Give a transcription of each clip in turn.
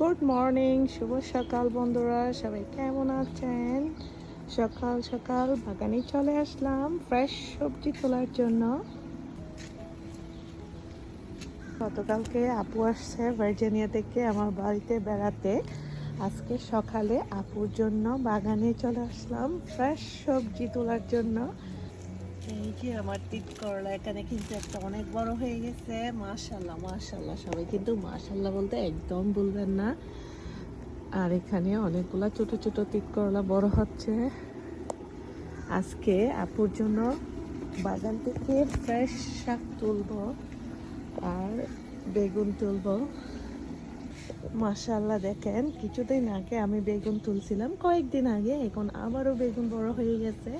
Good morning শুভ সকাল বন্ধুরা, সবাই কেমন আছেন? সকাল সকাল বাগানে চলে আসলাম ফ্রেশ সবজি তোলার জন্য। গতকালকে আপু আসছে ভার্জিনিয়া থেকে আমার বাড়িতে বেড়াতে। আজকে সকালে আপুর জন্য বাগানে চলে আসলাম ফ্রেশ সবজি তোলার জন্য। এই যে আমার তিত এখানে কিন্তু একটা অনেক বড় হয়ে গেছে। মাশাল্লাহ মাশাল্লাহ সবাই কিন্তু বলতে একদম বলবেন না। আর এখানে অনেকগুলা ছোট ছোট তিত করলা বড় হচ্ছে। আজকে আপুর জন্য বাগান থেকে ফ্রেশ শাক তুলবো আর বেগুন তুলবো। মাশাল্লাহ দেখেন, কিছুদিন আগে আমি বেগুন তুলছিলাম। কয়েকদিন আগে, এখন আবারও বেগুন বড় হয়ে গেছে।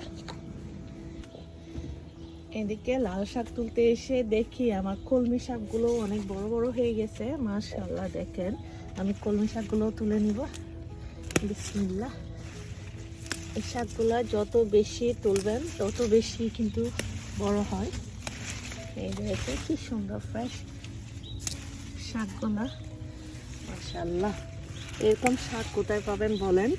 এদিকে লাল শাক তুলতে এসে দেখি আমার কলমি শাকগুলো অনেক বড় বড় হয়ে গেছে। মাশাল্লাহ দেখেন। আমি কলমি শাকগুলো তুলে নিব। বিসমিল্লাহ। এই শাকগুলো যত বেশি তুলবেন, তত বেশি কিন্তু বড় হয়। এই দেখে কি সুন্দর ফ্রেশ শাকগুলা। মাশাল্লাহ এরকম শাক কোথায় পাবেন বলেন?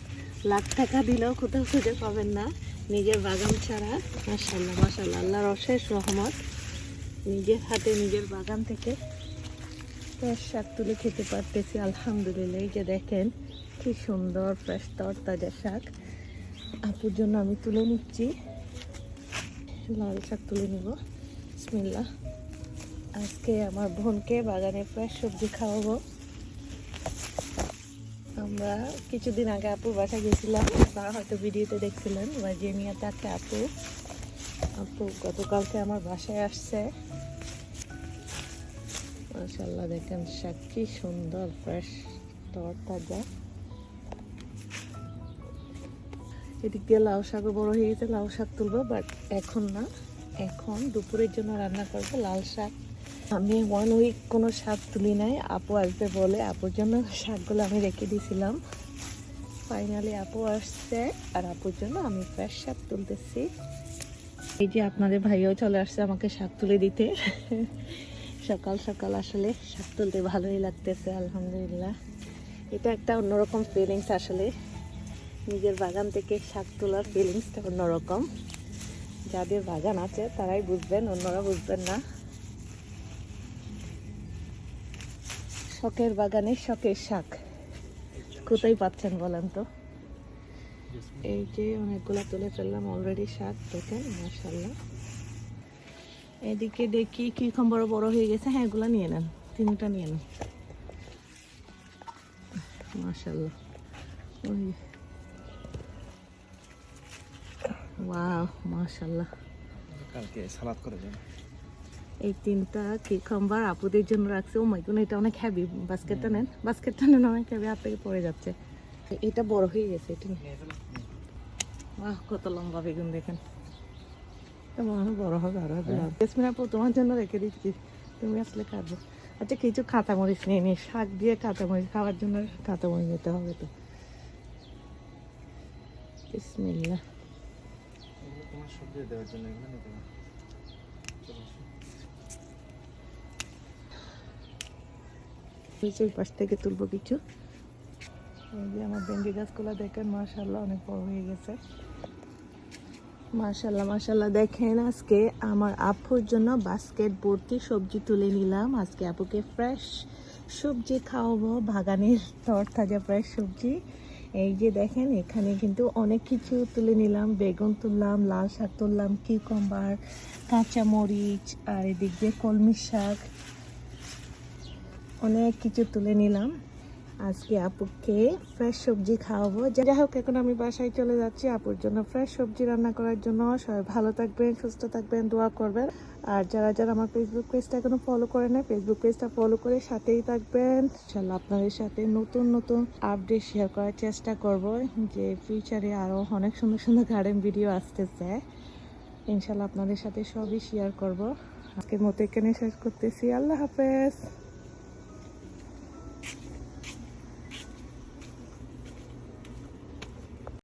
লাখ টাকা দিলেও কোথাও খুঁজে পাবেন না। নিজের বাগান ছাড়া মাশাল্লাহ মাশাল্লাহ আল্লাহর অশেষ রহমত। নিজের হাতে নিজের বাগান থেকে ফ্রেশ শাক তুলে খেতে পারতেছি, আলহামদুলিল্লাহ। এই যে দেখেন, কি সুন্দর, ফ্রেশ তরতাজা শাক। আপুর জন্য আমি তুলে নিচ্ছি। লাল শাক তুলে নিব। বিসমিল্লাহ। আজকে আমার বোনকে বাগানে ফ্রেশ সবজি খাওয়াবো। আমরা কিছুদিন আগে আপুর বাসা গেছিলাম। আপনারা হয়তো ভিডিওতে দেখছিলেন বা ভার্জিনিয়াতে একটা আপু। আপু গতকালকে আমার বাসায় আসছে। মাশাল্লাহ দেখেন শাক কি সুন্দর ফ্রেশ তর তাজা এদিক দিয়ে লাউ শাকও বড় হয়ে গেছে, লাউ শাক তুলবো বাট এখন না, এখন দুপুরের জন্য রান্না করব লাল শাক। আমি ওয়ান উইক কোনো শাক তুলি নাই। আপু আসবে বলে আপুর জন্য শাকগুলো আমি রেখে দিয়েছিলাম। ফাইনালি আপু আসছে আর আপুর জন্য আমি ফ্রেশ শাক তুলতেছি। এই যে আপনাদের ভাইও চলে আসছে আমাকে শাক তুলে দিতে। সকাল সকাল আসলে শাক তুলতে ভালোই লাগতেছে, আলহামদুলিল্লাহ। এটা একটা অন্যরকম ফিলিংস আসলে। নিজের বাগান থেকে শাক তোলার ফিলিংসটা অন্যরকম। যাদের বাগান আছে তারাই বুঝবেন, অন্যরা বুঝবেন না। শখের বাগানে শখের শাক। কোথায় পাচ্ছেন বলেন তো? এই যে অনেকগুলো তুলে ফেললাম অলরেডি শাক দেখেন মাসাল্লাহ এদিকে দেখি কি বড় বড় হয়ে গেছে। হ্যাঁ এগুলো নিয়ে নেন। তিনটা নিয়ে নেন। মাসাল্লাহ ওই। ওয়াও মাশাল্লাহ কালকে সালাদ করে যাব এই তিনটা কিউকাম্বার আপুদের জন্য রাখছে। ও মাই গড এটা অনেক হেভি বাস্কেটটা নেন। বাস্কেটটা নেন অনেক হেভি হাত থেকে পড়ে যাচ্ছে। এটা বড় হয়ে গেছে এটা বাহ কত লম্বা বেগুন দেখেন। মনে বড় হবে আরও জেসমিন আপু তোমার জন্য রেখে দিচ্ছি। তুমি আসলে খাব। আচ্ছা কিছু কাঁচামরিচ নিয়ে নিই। শাক দিয়ে কাঁচামরিচ খাওয়ার জন্য কাঁচামরিচ নিতে হবে তো। বিসমিল্লাহ। তোমার সবজি দেওয়ার জন্য এগুলো নিতে ওই পাশ থেকে তুলবো কিছু। এই যে আমার ভেন্ডি গাছগুলো দেখেন মাশাল্লাহ অনেক বড় হয়ে গেছে। মাশাল্লাহ মাশাল্লাহ দেখেন আজকে আমার আপুর জন্য বাস্কেট ভর্তি সবজি তুলে নিলাম। আজকে আপুকে ফ্রেশ সবজি খাওয়াবো, বাগানের তরতাজা ফ্রেশ সবজি। এই যে দেখেন, এখানে কিন্তু অনেক কিছু তুলে নিলাম। বেগুন তুললাম, লাল শাক তুললাম কিউকাম্বার কাঁচামরিচ, আর এদিক দিয়ে কলমি শাক। অনেক কিছু তুলে নিলাম। আজকে আপুকে ফ্রেশ সবজি খাওয়াবো। যাই হোক, এখন আমি বাসায় চলে যাচ্ছি আপুর জন্য ফ্রেশ সবজি রান্না করার জন্য। সবাই ভালো থাকবেন, সুস্থ থাকবেন, দোয়া করবেন। আর যারা যারা আমার ফেসবুক পেজটা এখনও ফলো করে না ফেসবুক পেজটা ফলো করে সাথেই থাকবেন। ইনশাল্লাহ আপনাদের সাথে নতুন নতুন আপডেট শেয়ার করার চেষ্টা করব যে ফিউচারে আরও অনেক সুন্দর সুন্দর গার্ডেন ভিডিও আসতেছে। ইনশাল্লাহ আপনাদের সাথে সবই শেয়ার করব। আজকের মতো এখানে শেষ করতেছি। আল্লাহ হাফেজ।